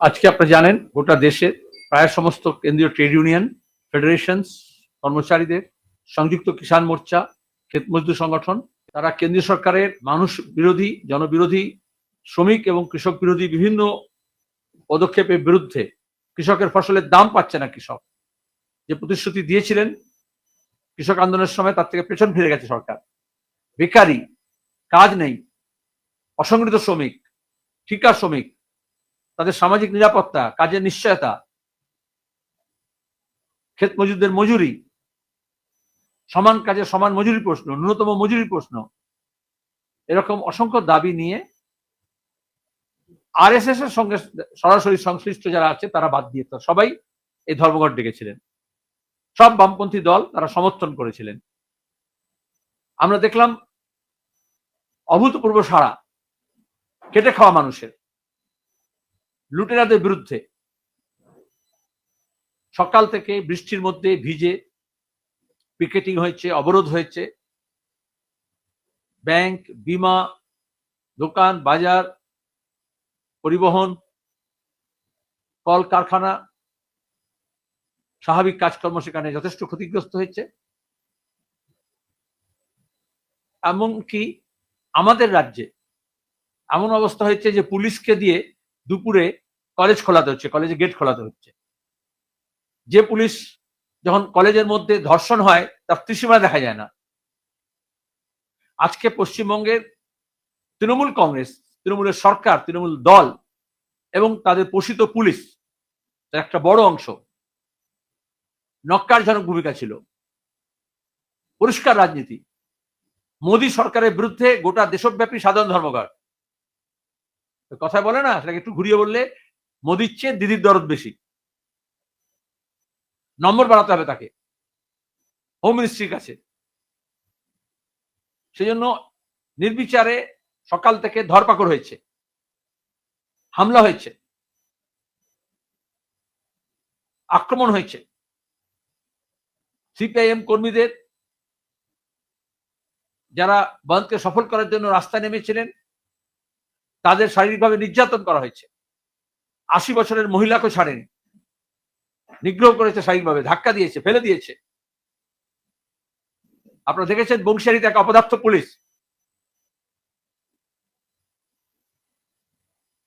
আজকে আপনারা জানেন, গোটা দেশে প্রায় সমস্ত কেন্দ্রীয় ট্রেড ইউনিয়ন, ফেডারেশনস, কর্মচারীদের, সংযুক্ত কিষাণ মোর্চা, ক্ষেত মজদুর সংগঠন, তারা কেন্দ্রীয় সরকারের মানুষ বিরোধী, জনবিরোধী, শ্রমিক এবং কৃষক বিরোধী বিভিন্ন পদক্ষেপের বিরুদ্ধে কৃষকের ফসলের দাম পাচ্ছে না কৃষক। যে প্রতিশ্রুতি দিয়েছিলেন, কৃষক আন্দোলনের সময় তার থেকে পেছন ফিরে গেছে সরকার। বেকারি, কাজ নেই, অসংগঠিত শ্রমিক ঠিকা শ্রমিক তাদের সামাজিক নিরাপত্তা, কাজের নিশ্চয়তা ক্ষেত মজুরদের মজুরি, সমান কাজে সমান মজুরি প্রশ্ন, ন্যূনতম মজুরি প্রশ্ন, এরকম অসংখ্য দাবি নিয়ে আর এস এর সঙ্গে সরাসরি সংশ্লিষ্ট যারা আছে, তারা বাদ দিয়ে সবাই এই ধর্মঘট ডেকেছিলেন। সব বামপন্থী দল তারা সমর্থন করেছিলেন। আমরা দেখলাম অভূতপূর্ব সারা কেটে খাওয়া মানুষের। লুটেরাদের বিরুদ্ধে। সকাল থেকে বৃষ্টির মধ্যে ভিজে পিকেটিং হয়েছে, অবরোধ হয়েছে। ব্যাংক, বিমা, দোকান, বাজার, পরিবহন কল কারখানা স্বাভাবিক কাজকর্ম সেখানে যথেষ্ট ক্ষতিগ্রস্ত হয়েছে। এমনকি আমাদের রাজ্যে এমন অবস্থা হয়েছে যে পুলিশকে দিয়ে দুপুরে কলেজ খোলাতে হচ্ছে কলেজে গেট খোলাতে হচ্ছে। যে পুলিশ যখন কলেজের মধ্যে ধর্ষণ হয়, তার ত্রিসীমা দেখা যায় না। আজকে পশ্চিমবঙ্গের তৃণমূল কংগ্রেস, তৃণমূলের সরকার, তৃণমূল দল এবং তাদের পোষিত পুলিশ, তার একটা বড় অংশ, নক্কারজনক ভূমিকা ছিল। পরিষ্কার রাজনীতি। মোদী সরকারের বিরুদ্ধে গোটা দেশব্যাপী সাধারণ ধর্মঘট। কথা বলে না, সেটাকে একটু ঘুরিয়ে বললে, মোদির চেয়ে দিদির দরদ বেশি। নম্বর বাড়াতে হবে তাকে। হোম মিনিস্ট্রির কাছে। সেজন্য নির্বিচারে সকাল থেকে ধরপাকড় হয়েছে। হামলা হয়েছে। আক্রমণ হয়েছে। সিপিআইএম কর্মীদের যারা বন্ধকে সফল করার জন্য রাস্তায় নেমেছিলেন তাদের শারীরিকভাবে নির্যাতন করা হয়েছে। আশি বছরের মহিলাকে ছাড়েনি। নিগ্রহ করেছে শারীরিকভাবে, ধাক্কা দিয়েছে, ফেলে দিয়েছে। আপনারা দেখেছেন বংশারীতে এক অপদার্থ পুলিশ।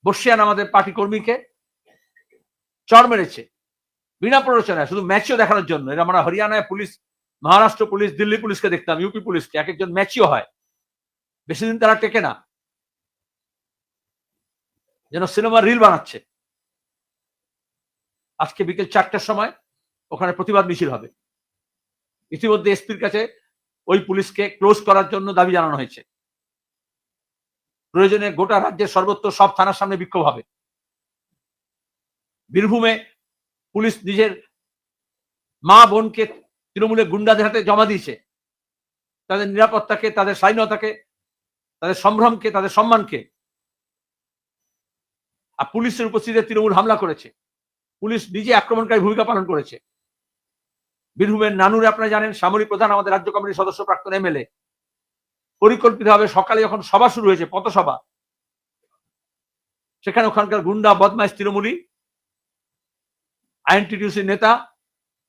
বর্ষিয়ান আমাদের পার্টি কর্মীকে চর মেরেছে। বিনা প্ররোচনায়, শুধু ম্যাচও দেখানোর জন্য। এরা আমরা হরিয়ানায় পুলিশ, মহারাষ্ট্র পুলিশ, দিল্লি পুলিশকে দেখতাম, ইউপি পুলিশকে। এক একজন ম্যাচও হয়। বেশি দিন তারা টেকে না। যেন সিনেমার রিল বানাচ্ছে। আজকে বিকেল চারটার সময় ওখানে প্রতিবাদ মিছিল হবে। ইতিমধ্যে এসপির কাছে ওই পুলিশকে ক্লোজ করার জন্য দাবি জানানো হয়েছে। প্রয়োজনে গোটা রাজ্যের সর্বত্র সব থানার সামনে বিক্ষোভ হবে। বীরভূমে পুলিশ নিজের মা বোনকে তৃণমূলের গুন্ডাদের হাতে জমা দিয়েছে। তাদের নিরাপত্তাকে, তাদের স্বাধীনতাকে, তাদের সম্ভ্রমকে, তাদের সম্মানকে আর পুলিশের উপস্থিতিতে তৃণমূল হামলা করেছে। পুলিশ নিজে আক্রমণকারী ভূমিকা পালন করেছে। বীরভূমের নানুরে আপনারা জানেন, সামরিক প্রধান আমাদের রাজ্য কমিটির সদস্য, প্রাক্তন এমএলএ। পরিকল্পিতভাবে সকালে যখন সভা শুরু হয়েছে, পথসভা, সেখানে ওখানকার গুন্ডা, বদমাইশ, তৃণমূলী আইএনটিটিউসির নেতা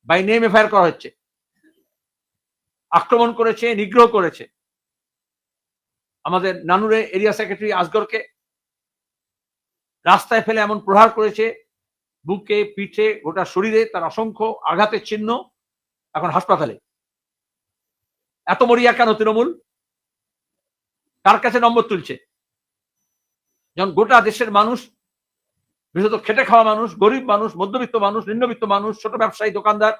বাই নেম এফআইআর করা হচ্ছে। আক্রমণ করেছে, নিগ্রহ করেছে। আমাদের নানুরে, এরিয়া সেক্রেটারি আসগরকে রাস্তায় ফেলে এমন প্রহার করেছে, বুকে, পিঠে, গোটা শরীরে তার অসংখ্য আঘাতের চিহ্ন এখন হাসপাতালে। এত মরিয়া কেন তৃণমূল? কার কাছে নম্বর তুলছে? যখন গোটা দেশের মানুষ, বিশেষত খেটে খাওয়া মানুষ, গরিব মানুষ, মধ্যবিত্ত মানুষ, নিম্নবিত্ত মানুষ, ছোট ব্যবসায়ী, দোকানদার,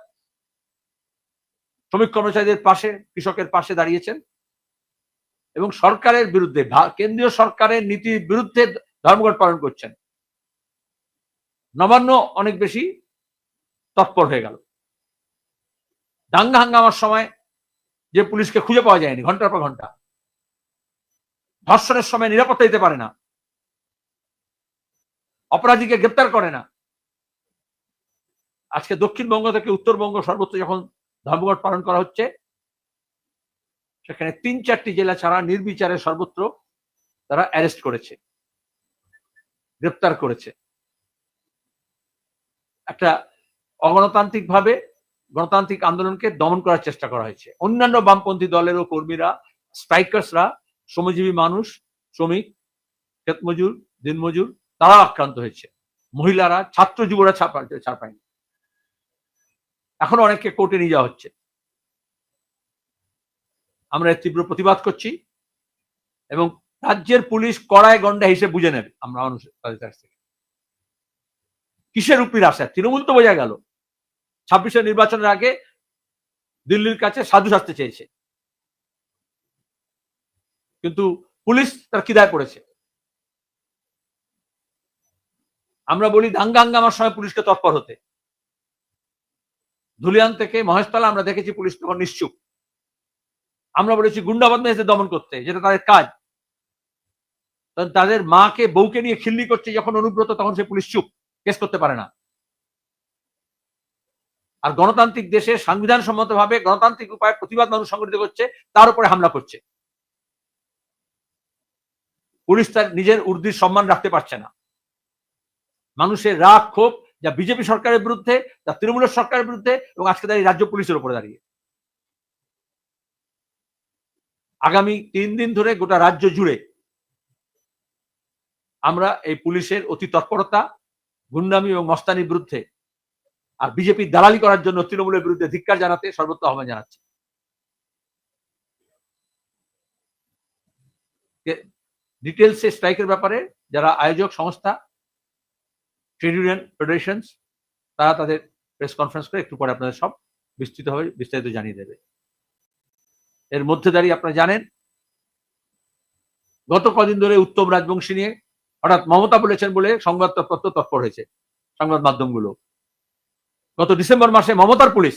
শ্রমিক কর্মচারীদের পাশে, কৃষকের পাশে দাঁড়িয়েছেন এবং সরকারের বিরুদ্ধে কেন্দ্রীয় সরকারের নীতির বিরুদ্ধে ধর্মঘট পালন করছেন। নবান্ন অনেক বেশি তৎপর হয়ে গেল। দাঙ্গা হাঙ্গামার সময় যে পুলিশকে খুঁজে পাওয়া যায়নি, ঘণ্টার পর ঘণ্টা। ধর্ষণের সময় নিরাপত্তা দিতে পারে না। অপরাধীকে গ্রেপ্তার করে না। আজকে দক্ষিণবঙ্গ থেকে উত্তরবঙ্গ সর্বত্র যখন ধর্মঘট পালন করা হচ্ছে, সেখানে তিন চারটি জেলা ছাড়া নির্বিচারে সর্বত্র তারা অ্যারেস্ট করেছে। গ্রেপ্তার করেছে। একটা অগণতান্ত্রিক ভাবে গণতান্ত্রিক আন্দোলনকে দমন করার চেষ্টা করা হয়েছে। অন্যান্য বামপন্থী দলেরও কর্মীরা, স্ট্রাইকার্সরা, শ্রমজীবী মানুষ, শ্রমিক ক্ষেতমজুর দিনমজুর তারা আক্রান্ত হয়েছে। মহিলারা, ছাত্র যুবরা ছাড় পায়নি এখন অনেককে কোর্টে নিয়ে যাওয়া হচ্ছে। আমরা তীব্র প্রতিবাদ করছি এবং রাজ্যের পুলিশ কড়ায় গন্ডা হিসেবে বুঝে নেবে আমরা তাদের কাছ থেকে। কিসের উপর আশা তৃণমূল তো বোঝা গেল। ছাব্বিশের নির্বাচনের আগে দিল্লির কাছে সাধু সাজতে চেয়েছে। কিন্তু পুলিশ তার কিদায় পড়েছে আমরা বলি দাঙ্গা হাঙ্গামার সময় পুলিশকে তৎপর হতে। ধুলিয়ান থেকে মহেশতলা আমরা দেখেছি পুলিশ তখন নিশ্চুপ। আমরা বলেছি গুন্ডা বদমাইশদের দমন করতে, যেটা তাদের কাজ। তাদের মাকে, বউকে নিয়ে খিল্লি করছে, যখন অনুব্রত, তখন সে পুলিশ চুপ, কেস করতে পারে না। আর গণতান্ত্রিক দেশে সংবিধান সম্মতভাবে গণতান্ত্রিক উপায়ে প্রতিবাদ মানুষ সংগঠিত করছে, তার উপরে হামলা করছে। পুলিশ তার নিজের উর্দির সম্মান রাখতে পারছে না। মানুষের রাগ, ক্ষোভ, যা বিজেপি সরকারের বিরুদ্ধে, যা তৃণমূলের সরকারের বিরুদ্ধে, এবং আজকে দাঁড়িয়ে রাজ্য পুলিশের উপরে দাঁড়িয়ে। আগামী তিন দিন ধরে গোটা রাজ্য জুড়ে আমরা এই পুলিশের অতি তৎপরতা, গুন্ডামি এবং মস্তানির বিরুদ্ধে আর বিজেপির দালালি করার জন্য তৃণমূলের বিরুদ্ধে ধিক্কার জানাতে সর্বোচ্চ আহ্বান জানাচ্ছি। ডিটেলসে স্ট্রাইকের ব্যাপারে যারা আয়োজক সংস্থা ট্রেড ইউনিয়ন ফেডারেশনস তারা তাদের প্রেস কনফারেন্স করে একটু পরে আপনাদের সব বিস্তৃতভাবে বিস্তারিত জানিয়ে দেবে। এর মধ্যে দাঁড়িয়ে আপনারা জানেন, গত কদিন ধরে উত্তম রাজবংশী নিয়ে হঠাৎ মমতা বলেছেন বলে সংবাদপত্র তৎপর হয়েছে, সংবাদ মাধ্যমগুলো। গত ডিসেম্বর মাসে মমতার পুলিশ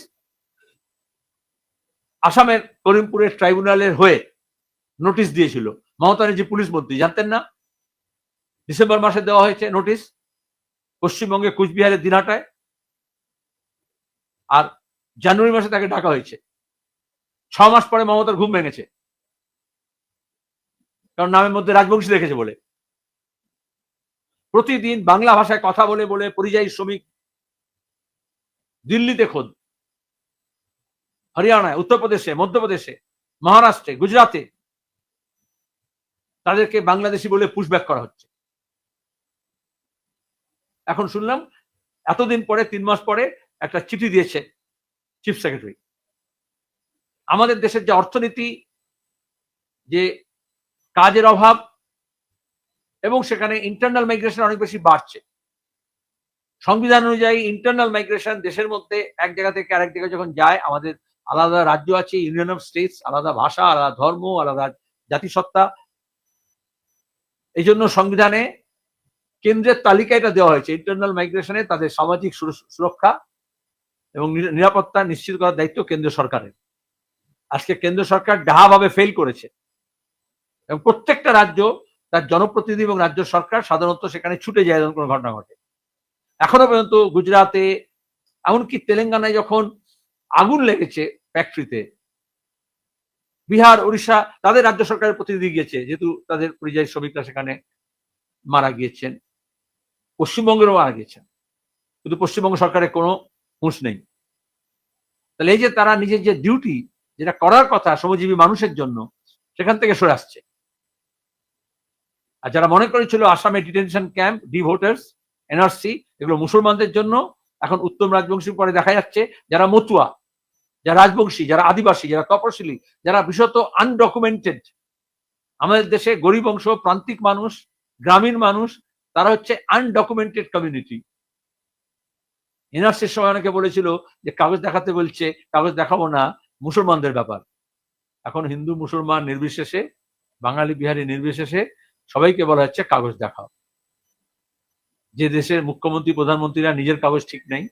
আসামের করিমপুরের ট্রাইব্যুনালের হয়ে নোটিশ দিয়েছিল। মমতা যে পুলিশ মন্ত্রী, জানতেন না? ডিসেম্বর মাসে দেওয়া হয়েছে নোটিশ পশ্চিমবঙ্গে কুচবিহারের দিনহাটায়। আর জানুয়ারি মাসে তাকে ডাকা হয়েছে। ছ মাস পরে মমতার ঘুম ভেঙেছে। কারণ নামের মধ্যে রাজবংশী দেখেছে বলে। প্রতিদিন বাংলা ভাষায় কথা বলে বলে পরিযায়ী শ্রমিক দিল্লিতে খোদ। হরিয়ানায়, উত্তরপ্রদেশে, মধ্যপ্রদেশে, মহারাষ্ট্রে, গুজরাটে তাদেরকে বাংলাদেশি বলে পুশব্যাক করা হচ্ছে। এখন শুনলাম এতদিন পরে, তিন মাস পরে একটা চিঠি দিয়েছে চিফ সেক্রেটারি আমাদের দেশের যে অর্থনীতি, যে কাজের অভাব এবং সেখানে ইন্টারনাল মাইগ্রেশন অনেক বেশি বাড়ছে। সংবিধান অনুযায়ী ইন্টারনাল মাইগ্রেশন দেশের মধ্যে এক জায়গা থেকে আরেক জায়গায় যখন যায়, আমাদের আলাদা রাজ্য আছে ইউনিয়ন অফ স্টেটস আলাদা ভাষা, আলাদা ধর্ম, আলাদা জাতিসত্তা। এই জন্য সংবিধানে কেন্দ্রের তালিকায় এটা দেওয়া হয়েছে। ইন্টারনাল মাইগ্রেশনে তাদের সামাজিক সুরক্ষা এবং নিরাপত্তা নিশ্চিত করার দায়িত্ব কেন্দ্র সরকারের। আজকে কেন্দ্র সরকার ডাহাভাবে ফেল করেছে। এবং প্রত্যেকটা রাজ্য তার জনপ্রতিনিধি এবং রাজ্য সরকার সাধারণত সেখানে ছুটে যায় যখন কোনো ঘটনা ঘটে। এখনও পর্যন্ত গুজরাটে, এমনকি তেলেঙ্গানায় যখন আগুন লেগেছে ফ্যাক্টরিতে বিহার উড়িষ্যা তাদের রাজ্য সরকারের প্রতিনিধি গিয়েছে, যেহেতু তাদের পরিযায়ী শ্রমিকরা সেখানে মারা গিয়েছেন, পশ্চিমবঙ্গেরও মারা গিয়েছেন। কিন্তু পশ্চিমবঙ্গ সরকারের কোনো হুঁশ নেই। তাহলে এই যে তারা নিজের যে ডিউটি যেটা করার কথা, শ্রমজীবী মানুষের জন্য, সেখান থেকে সরে আসছে। আর যারা মনে করেছিল আসামে detention camp D voters NRC এগুলো মুসলমানদের জন্য, এখন উত্তম রাজবংশীর পরে দেখা যাচ্ছে, যারা মতুয়া, যারা রাজবংশী, যারা আদিবাসী, যারা তপশিলি, যারা বিশেষত আনডকুমেন্টেড আমাদের দেশে গরিব অংশ, প্রান্তিক মানুষ, গ্রামীণ মানুষ, তারা হচ্ছে আনডকুমেন্টেড কমিউনিটি এনআরসির সময় অনেকে বলেছিল যে কাগজ দেখাতে বলছে, কাগজ দেখাবো না, মুসলমানদের ব্যাপার। এখন হিন্দু, মুসলমান নির্বিশেষে, বাঙালি, বিহারি নির্বিশেষে সবাইকে বলা হচ্ছে কাগজ দেখাও। যে দেশের মুখ্যমন্ত্রী, প্রধানমন্ত্রীরা নিজের কাগজ ঠিক নেই,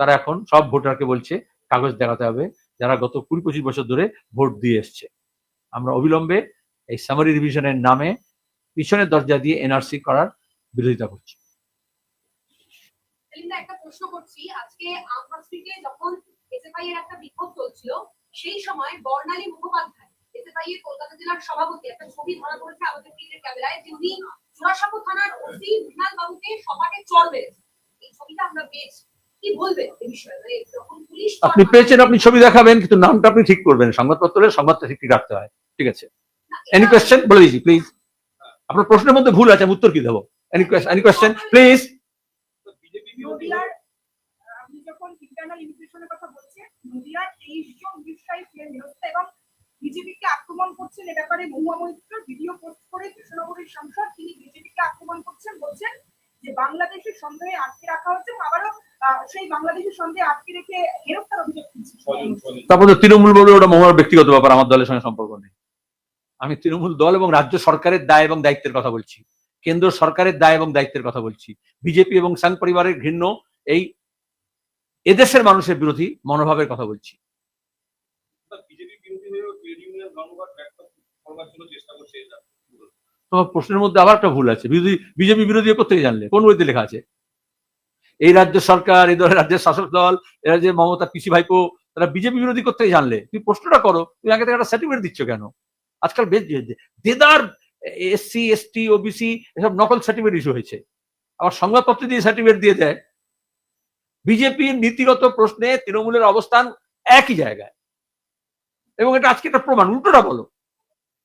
তারা এখন সব ভোটারকে বলছে কাগজ দেখাতে হবে, যারা গত কুড়ি পঁচিশ বছর ধরে ভোট দিয়ে এসছে। আমরা অবিলম্বে এই সামারি রিভিশনের নামে পিছনের দরজা দিয়ে এনআরসি করার বিরোধিতা করছি। একটা প্রশ্ন করছি। আজকে সেই সময় বর্ণালী মুখোপাধ্যায় এসএফআই এর কলকাতা জেলার সভাপতি একটা ছবি ধরা পড়েছে আমাদের টিভির ক্যামেরায় যে উনি জোড়াসাঁকো থানার ওসি মৃণাল বাবুকে সপাটে চড় মেরেছে। এই ছবিটা আমরা পেয়েছি। কি বলবেন এই বিষয়ে? মানে যখন পুলিশ আপনি পেয়েছেন আপনি ছবি দেখাবেন কিন্তু নামটা আপনি ঠিক করবেন। সংবাদপত্রের সংবাদটা ঠিক রাখতে হয়। ঠিক আছে? এনি কোয়েশ্চেন বলে দিয়েছি প্লিজ আপনার প্রশ্নের মধ্যে ভুল আছে আমি উত্তর কি দেবো? Any question any question please নদিয়ার আহ, আপনি যখন ইন্টারনাল ইমিগ্রেশনের কথা বলছেন নদিয়ার তেইশ জন ব্যবসায়ী ছিলেন নিরস্ত এবং বিজেপিকে আক্রমণ করছেন এ ব্যাপারে মহুয়া মৈত্র ভিডিও পোস্ট করে কৃষ্ণনগরের সাংসদ তিনি বিজেপিকে আক্রমণ করছেন বলছেন যে বাংলাদেশের সন্দেহে আটকে রাখা হচ্ছে আবারও সেই বাংলাদেশের সন্দেহে আটকে রেখে গ্রেফতার অভিযোগ তারপর তৃণমূল বলবে ওটা মহর ব্যক্তিগত ব্যাপার আমার দলের সঙ্গে সম্পর্ক নেই। আমি তৃণমূল দল এবং রাজ্য সরকারের দায় এবং দায়িত্বের কথা বলছি। কেন্দ্র সরকারের দায় এবং দায়িত্বের কথা বলছি। বিজেপি এবং সাং পরিবারের ঘৃণ্য এই এদেশের মানুষের বিরোধী মনোভাবের কথা বলছি বিজেপি বিরোধী হয়েও ট্রেড ইউনিয়ন ধর্মঘট ব্যক্ত করবার জন্য চেষ্টা করছে এটা তোমার প্রশ্নের মধ্যে আবার একটা ভুল আছে। বিজেপি বিরোধী কোথেকে জানলে, কোন বইতে লেখা আছে? এই রাজ্য সরকার, এই দলের রাজ্যের শাসক দল এরা যে মমতা পিসি ভাইপো, তারা বিজেপি বিরোধী কোথেকে জানলে, তুমি প্রশ্নটা করো, তুমি আগে থেকে একটা সার্টিফিকেট দিচ্ছ কেন? আজকাল বেশ দেদার এসসি এসটি, ওবিসি, এসব নকল সার্টিফিকেট ইস্যু হয়েছে। আবার সংবাদপত্র দিয়ে সার্টিফিকেট দিয়ে দেয়। বিজেপির নীতিগত প্রশ্নে তৃণমূলের অবস্থান একই জায়গায়। এবং এটা আজকে একটা প্রমাণ উল্টোটা বলো।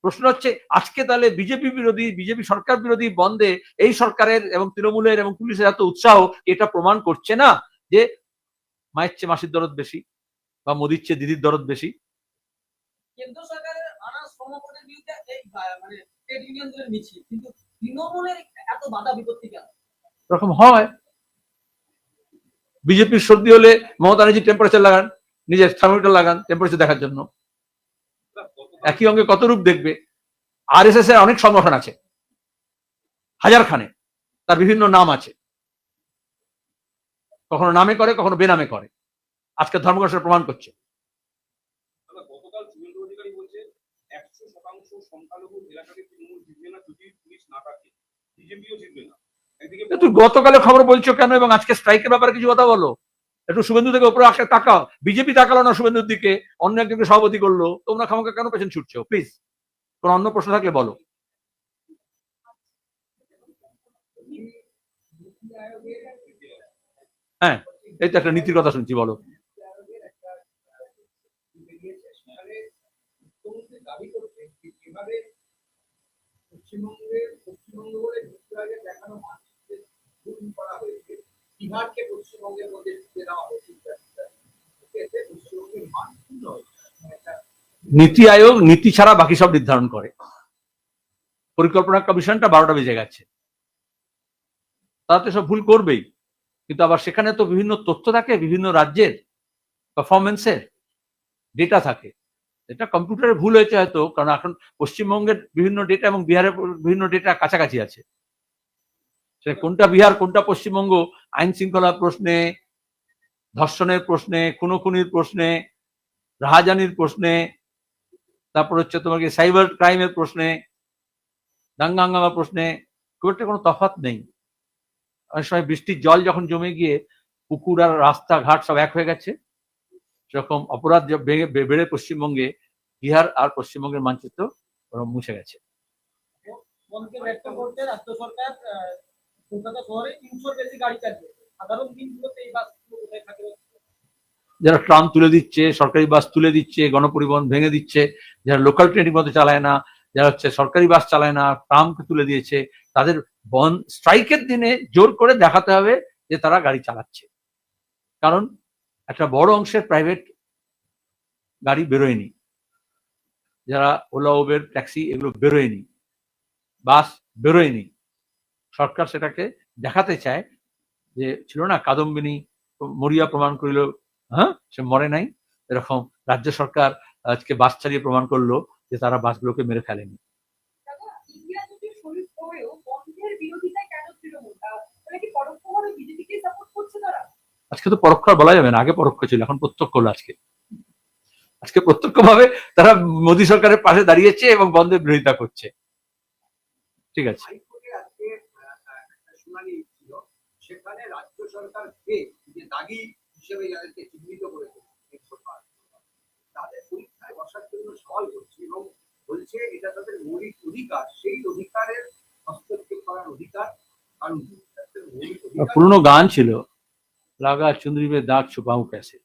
প্রশ্ন হচ্ছে আজকে তাহলে বিজেপি বিরোধী বিজেপি সরকার বিরোধী বন্ধে এই সরকারের এবং তৃণমূলের এবং পুলিশের এত উৎসাহ এটা প্রমাণ করছে না যে মায়ের চেয়ে মাসির দরদ বেশি বা মোদির চেয়ে দিদির দরদ বেশি? কেন্দ্র সরকারের আনা শ্রমকোটের বিরুদ্ধে এই মানে ট্রেড ইউনিয়নগুলোর মিছিল কিন্তু তৃণমূলের এত বাধা বিপত্তি কেন? এরকম হয়। বিজেপির সর্দি হলে মমতা ব্যানার্জি টেম্পারেচার লাগান নিজের থার্মোমিটার লাগান টেম্পারেচার দেখার জন্য। একই অঙ্গে কত রূপ দেখবে? আর এস এর অনেক সংগঠন আছে। হাজার খানে তার বিভিন্ন নাম আছে। কখনো নামে করে কখনো বেনামে করে। আজকে ধর্মঘট প্রমাণ করছে। তুই গতকালে খবর বলছো কেন এবং আজকে স্ট্রাইকের ব্যাপারে কিছু কথা বলো? একটু শুভেন্দু থেকে উপরে আসে, তাকাও। বিজেপি তাকালো না শুভেন্দুর দিকে, অন্য একজনকে সভাপতি করল। তোমরা খামাকে কেন পেছন ছুটছো? প্লিজ কোন অন্য প্রশ্ন থাকলে বলো। হ্যাঁ এই তো একটা নীতির কথা শুনছি, বলো। পশ্চিমবঙ্গের, পশ্চিমবঙ্গ বলে দেখানো হয়েছে। বিহারকে পশ্চিমবঙ্গের মধ্যে ঢুকে দেওয়া হয়েছে পশ্চিমবঙ্গের মান নীতি আয়োগ নীতি ছাড়া বাকি সব নির্ধারণ করে। পরিকল্পনা কমিশনটা বারোটা বেজে গেছে। তারা তো সব ভুল করবেই, কিন্তু আবার সেখানে তো বিভিন্ন তথ্য থাকে, বিভিন্ন রাজ্যের পারফরমেন্সের ডেটা থাকে। এটা কম্পিউটারে ভুল হয়েছে হয়তো, কারণ এখন পশ্চিমবঙ্গের বিভিন্ন ডেটা এবং বিহারের বিভিন্ন ডেটা কাছাকাছি আছে। সে কোনটা বিহার, কোনটা পশ্চিমবঙ্গ, আইন শৃঙ্খলা প্রশ্নে, ধর্ষণের প্রশ্নে, খুনোখুনির প্রশ্নে, রাহাজানির প্রশ্নে, তারপর হচ্ছে তোমাকে সাইবার ক্রাইমের প্রশ্নে দাঙ্গাঙ্গামার প্রশ্নে, খুব একটা কোনো তফাৎ নেই। অনেক সময় বৃষ্টির জল যখন জমে গিয়ে পুকুর আর রাস্তাঘাট সব এক হয়ে গেছে, সেরকম অপরাধ বেড়ে পশ্চিমবঙ্গে, বিহার আর পশ্চিমবঙ্গের মানচিত্র মুছে গেছে। যারা ট্রাম তুলে দিচ্ছে, সরকারি বাস তুলে দিচ্ছে, গণপরিবহন ভেঙে দিচ্ছে, যারা লোকাল ট্রেনের মতো চালায় না, যারা হচ্ছে সরকারি বাস চালায় না, ট্রামকে তুলে দিয়েছে, তাদের বন স্ট্রাইকের দিনে জোর করে দেখাতে হবে যে তারা গাড়ি চালাচ্ছে। কারণ একটা বড় অংশের প্রাইভেট গাড়ি বেরোয়নি। যারা ওলা, উবের ট্যাক্সি এগুলো বেরোয়নি। বাস বেরোয়নি। সরকার সেটাকে দেখাতে চায় যে ছিল না কাদম্বিনী মরিয়া প্রমাণ করিল হ্যাঁ সে মরে নাই। এরকম রাজ্য সরকার আজকে বাস চালিয়ে প্রমাণ করল যে তারা বাসগুলোকে মেরে ফেলেনি। আজকে তো পরোক্ষ বলা যাবে না আগে পরোক্ষ ছিল এখন প্রত্যক্ষ হলো আজকে। আজকে প্রত্যক্ষভাবে তারা মোদী সরকারের পাশে দাঁড়িয়েছে এবং বন্ধের বিরোধিতা করছে। ঠিক আছে। কে যে দাগি হিসেবে যাদেরকে চিহ্নিত করেছে তাদের পরীক্ষায় বসার জন্য সওয়াল করছে এবং বলছে এটা তাদের মৌলিক অধিকার, সেই অধিকারের হস্তক্ষেপ করার অধিকার কারণ পুরনো গান ছিল, লাগা দাগ ছুপাও ক্যাসে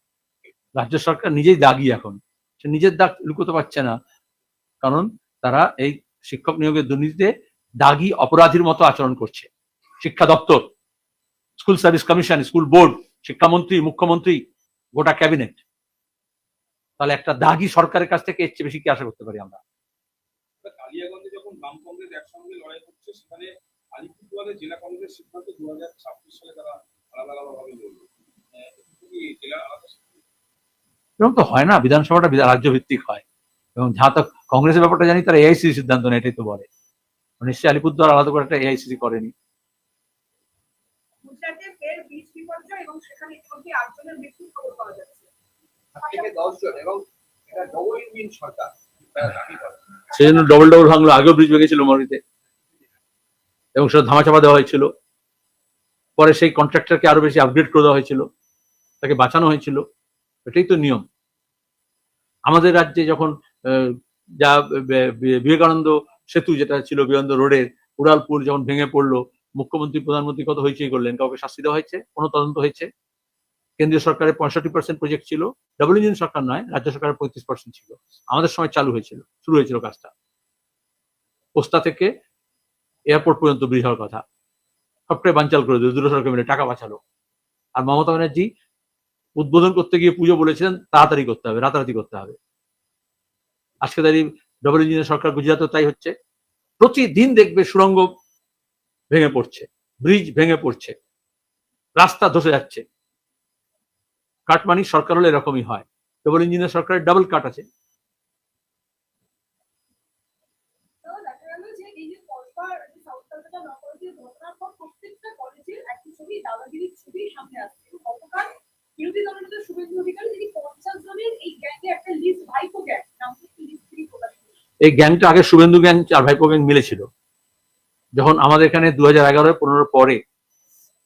রাজ্য সরকার নিজেই দাগি এখন, সে নিজের দাগ লুকোতে পারছে না। কারণ তারা এই শিক্ষক নিয়োগের দুর্নীতিতে দাগি অপরাধীর মতো আচরণ করছে। শিক্ষা দপ্তর school service commission school board শিক্ষামন্ত্রী মুখ্যমন্ত্রী গোটা ক্যাবিনেট। তাহলে একটা দাগি সরকারের কাছ থেকে এর চেয়ে বেশি কি আশা করতে পারি আমরা? কালিয়াগঞ্জে যখন বাম কংগ্রেস একসঙ্গে লড়াই করছে সেখানে আলিপুরদুয়ারে জেলা কংগ্রেস সিদ্ধান্ত দু হাজার ছাব্বিশ সালে তারা আলাদা আলাদা লড়বে আহ, এটা কি জেলা আলাদা এরকম তো হয় না বিধানসভাটা রাজ্য ভিত্তিক হয়। এবং যাহা তক কংগ্রেসের ব্যাপারটা জানি তারা এআইসিসি সিদ্ধান্ত নেয় এটাই তো বলে। নিশ্চয়ই আলিপুরদুয়ার আলাদা করে একটা এআইসিসি করেনি গুজরাটে ফের বীজ বিপর্যয় এবং সেখানে ইতিমধ্যে আটজনের মৃত্যুর খবর পাওয়া যাচ্ছে। থেকে দশ জন এবং এটা ডবল ইঞ্জিন সরকার। সেই জন্য ডবল ডবল ভাঙলো আগেও ব্রিজ ভেঙেছিল মরিতে। এবং সেটা ধামাচাপা দেওয়া হয়েছিল। পরে সেই কন্ট্রাক্টরকে আরও বেশি আপগ্রেড করে দেওয়া হয়েছিল। তাকে বাঁচানো হয়েছিল। এটাই তো নিয়ম। আমাদের রাজ্যে যখন আহ, যা বিবেকানন্দ সেতু যেটা ছিল বিবেকানন্দ রোডের উড়ালপুর যখন ভেঙে পড়ল মুখ্যমন্ত্রী প্রধানমন্ত্রী কত হয়েছেই করলেন কাউকে শাস্তি দেওয়া হয়েছে? কোনো তদন্ত হয়েছে? কেন্দ্রীয় সরকারের পঁয়ষট্টি পার্সেন্ট প্রজেক্ট ছিল। ডাবল ইঞ্জিন সরকার নয়, রাজ্য সরকারের পঁয়ত্রিশ পার্সেন্ট ছিল। আমাদের সময় চালু হয়েছিল, শুরু হয়েছিল কাজটা। পোস্তা থেকে এয়ারপোর্ট পর্যন্ত ব্রিজ হওয়ার কথা। সবটাই বানচাল করে দিল, দুটো সরকার মিলে টাকা বাঁচালো আর মমতা ব্যানার্জি উদ্বোধন করতে গিয়ে পুজো বলেছিলেন, তাড়াতাড়ি করতে হবে, রাতারাতি করতে হবে। আজকে দাঁড়িয়ে ডবল ইঞ্জিনের সরকার গুজরাটও তাই হচ্ছে। প্রতিদিন দেখবে সুড়ঙ্গ ভেঙে পড়ছে ব্রিজ ভেঙে পড়ছে, রাস্তা ধসে যাচ্ছে। কাটমানি সরকার হলে এরকমই হয়। ডবল ইঞ্জিনের সরকারের ডাবল কাট আছে। এই গ্যাংটা আগে শুভেন্দু গ্যাং আর ভাইপো গ্যাং মিলেছিল। যখন আমাদের এখানে দু হাজার এগারো পনেরো পরে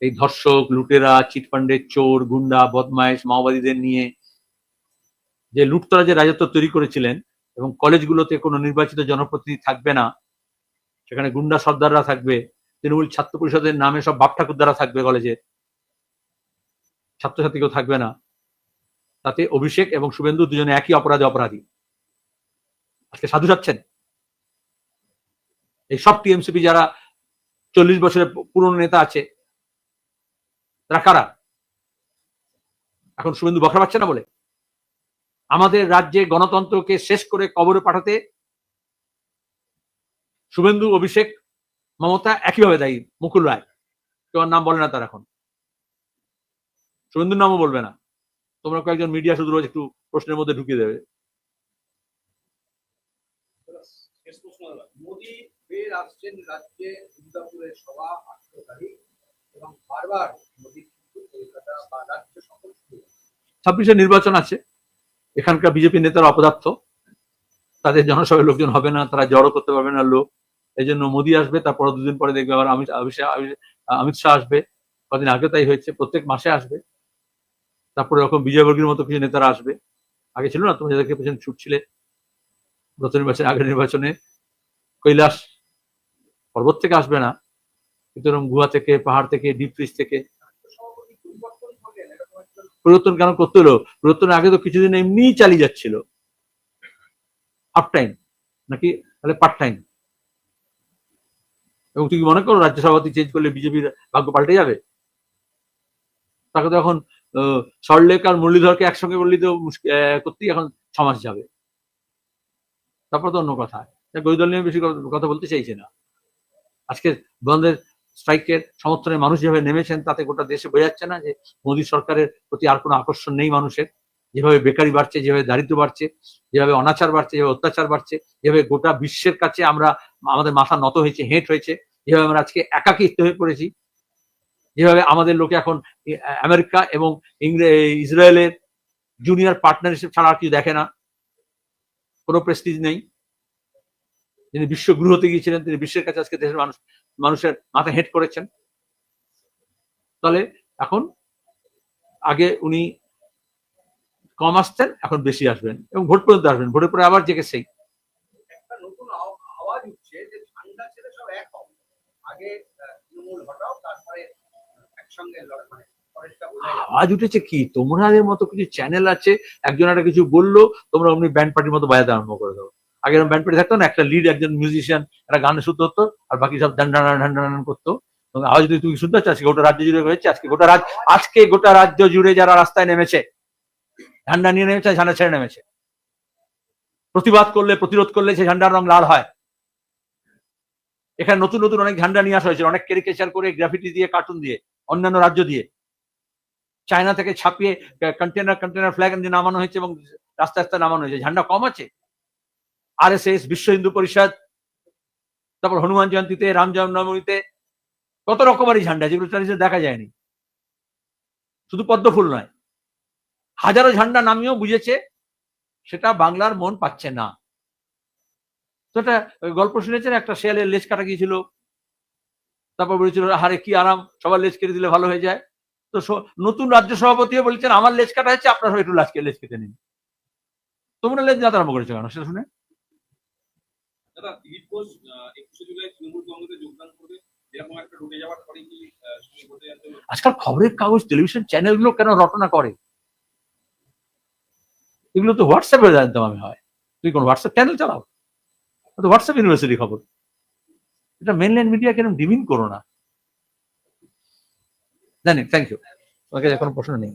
এই ধর্ষক, লুটেরা, চিটফান্ডের চোর, গুন্ডা বদমাইশ মাওবাদীদের নিয়ে যে লুটতরা যে রাজত্ব তৈরি করেছিলেন এবং কলেজগুলোতে কোনো নির্বাচিত জনপ্রতিনিধি থাকবে না, সেখানে গুন্ডা সর্দাররা থাকবে, তৃণমূল ছাত্র পরিষদের নামে সব বাপ ঠাকুরদারা থাকবে কলেজে ছাত্রছাত্রী কেউ থাকবে না। তাতে অভিষেক এবং শুভেন্দু দুজনে একই অপরাধে অপরাধী। আজকে সাধু যাচ্ছেন এই সব টিএমসিপি যারা চল্লিশ বছরের পুরনো নেতা আছে তারা কারা? এখন শুভেন্দু বকরা পাচ্ছে না বলে? আমাদের রাজ্যে গণতন্ত্রকে শেষ করে কবরে পাঠাতে শুভেন্দু, অভিষেক, মমতা একইভাবে দায়ী, মুকুল রায়। কেউ নাম বলে না তার এখন। শুভেন্দুর নামও বলবে না। তোমরা কয়েকজন মিডিয়া শুধু রোজ একটু প্রশ্নের মধ্যে ঢুকিয়ে দেবে। রাজ্যে সভা, আঠারো তারিখ, এবং বারবার ছাব্বিশে নির্বাচন আছে, এখানকার বিজেপি নেতারা অপদার্থ, তাদের জনসভায় লোকজন হবে না, তারা জড়ো করতে পারবে না লোক। এই জন্য মোদী আসবে, তারপর দুদিন পরে দেখবে আবার অমিত অমিত শাহ আসবে। কদিন আগে তাই হয়েছে, প্রত্যেক মাসে আসবে। তারপরে এরকম বিজয়বর্গীর মতো কিছু নেতারা আসবে। আগে ছিল না তুমি যাদেরকে পেছনে ছুটছিলে। গত নির্বাচনে, আগের নির্বাচনে কৈলাস পর্বত থেকে আসবে না এরকম গুহা থেকে, পাহাড় থেকে ডিপ ফ্রিজ থেকে রাজ্য সভাপতি পরিবর্তন করলেন এরকম একজন পরিবর্তন কেন করতে হলো? পরিবর্তনের আগে তো কিছুদিন এমনি চালিয়ে যাচ্ছিল। হাফ টাইম নাকি? তাহলে পার্ট টাইম এবং কি মনে করো রাজ্য সভাপতি চেঞ্জ করলে বিজেপির ভাগ্য পাল্টে যাবে? তাকে তো এখন সরলেক আর মুরলীধরকে একসঙ্গে করলে তো করতেই এখন ছমাস যাবে। তারপর তো অন্য কথা। গরিব দল নিয়ে বেশি কথা বলতে চাইছে না। আজকে বন্ধের স্ট্রাইকের সমর্থনে মানুষ যেভাবে নেমেছেন, তাতে গোটা দেশে বোঝা যাচ্ছে না যে মোদী সরকারের প্রতি আর কোনো আকর্ষণ নেই মানুষের। যেভাবে বেকারি বাড়ছে, যেভাবে দারিদ্র বাড়ছে, যেভাবে অনাচার বাড়ছে, যেভাবে অত্যাচার বাড়ছে, যেভাবে গোটা বিশ্বের কাছে আমরা, আমাদের মাথা নত হয়েছে, হেঁট হয়েছে, যেভাবে আমরা আজকে একাকিত্ব হয়ে পড়েছি, যেভাবে আমাদের লোকে এখন আমেরিকা এবং ইসরায়েলের জুনিয়র পার্টনারশিপ ছাড়া আর কিছু দেখে না। কোনো প্রেস্টিজ নেই। যিনি বিশ্বগুরু হতে গিয়েছিলেন, তিনি বিশ্বের কাছে আজকে দেশের মানুষ। মানুষের মাথা হেঁট করেছেন। তাহলে এখন আগে উনি কম আসতেন এখন বেশি আসবেন এবং ভোট পর্যন্ত আসবেন। ভোটের পরে আবার জেগে সেই উঠছে আওয়াজ উঠেছে কি? তোমাদের মতো কিছু চ্যানেল আছে একজন একটা কিছু বলল তোমরা অমনি ব্যান্ড পার্টির মতো বাজাতে আরম্ভ করে দাও। আগে এরকম ব্যান্ড পার্টি থাকতো না, একটা লিড একজন মিউজিশিয়ান একটা গানে শুনতে হতো, আর বাকি সব ডান করতো। আওয়াজ যদি তুমি শুনতে আজকে গোটা রাজ্য জুড়ে হয়েছে, আজকে গোটা রাজ্য, আজকে গোটা রাজ্য জুড়ে যারা রাস্তায় নেমেছে, ঝান্ডা নিয়ে নেমেছে, ঝান্ডা ছেড়ে নেমেছে। প্রতিবাদ করলে, প্রতিরোধ করলে সেই ঝান্ডার রং লাল হয়। এখানে নতুন নতুন অনেক ঝান্ডা নিয়ে আসা হয়েছে, অনেক ক্যারিকেচার করে গ্রাফিটি দিয়ে কার্টুন দিয়ে, অন্যান্য রাজ্য দিয়ে। চায়না থেকে ছাপিয়ে কন্টেনার কন্টেনার ফ্ল্যাগ নামানো হয়েছে এবং রাস্তা রাস্তায় নামানো হয়েছে। ঝান্ডা কম আছে। আর এস এস বিশ্ব হিন্দু পরিষদ, তারপর হনুমান জয়ন্তীতে, রাম জন্মভূমিতে, কত রকমারি ঝান্ডা, যেগুলো ট্রাডিশনে দেখা যায়নি। শুধু পদ্ম ফুল নয়, হাজারো ঝান্ডা নামিয়েও বুঝেছে, সেটা বাংলার মন পাচ্ছে না। তো একটা গল্প শুনেছেন, একটা শেয়ালের লেজ কাটা গিয়েছিল, তারপর বলেছিল হারে কি আরাম, সবার লেজ কেটে দিলে ভালো হয়ে যায়। তো নতুন রাজ্য সভাপতিও বলছেন, আমার লেজ কাটা হচ্ছে আপনারা একটু লাজকে লেজ কেটে নিন। তোমরা লেজ যাতে আরম্ভ করেছ কেন, সেটা শুনে? দাদা দিলীপ ঘোষ একুশে জুলাই তৃণমূল কংগ্রেসে যোগদান করবে এরকম একটা যাওয়ার পরে কি আজকাল খবরের কাগজ টেলিভিশন চ্যানেলগুলো কেন রটনা করে? এগুলো তো হোয়াটসঅ্যাপে জানতাম আমি, হয়। তুই কোন হোয়াটসঅ্যাপ চ্যানেল চালাও? তো হোয়াটসঅ্যাপ ইউনিভার্সিটি খবর। এটা মেনল্যান্ড মিডিয়া কেন ডিমিন করো না? জানি থ্যাংক ইউ তোমাকে এখন প্রশ্ন নেই।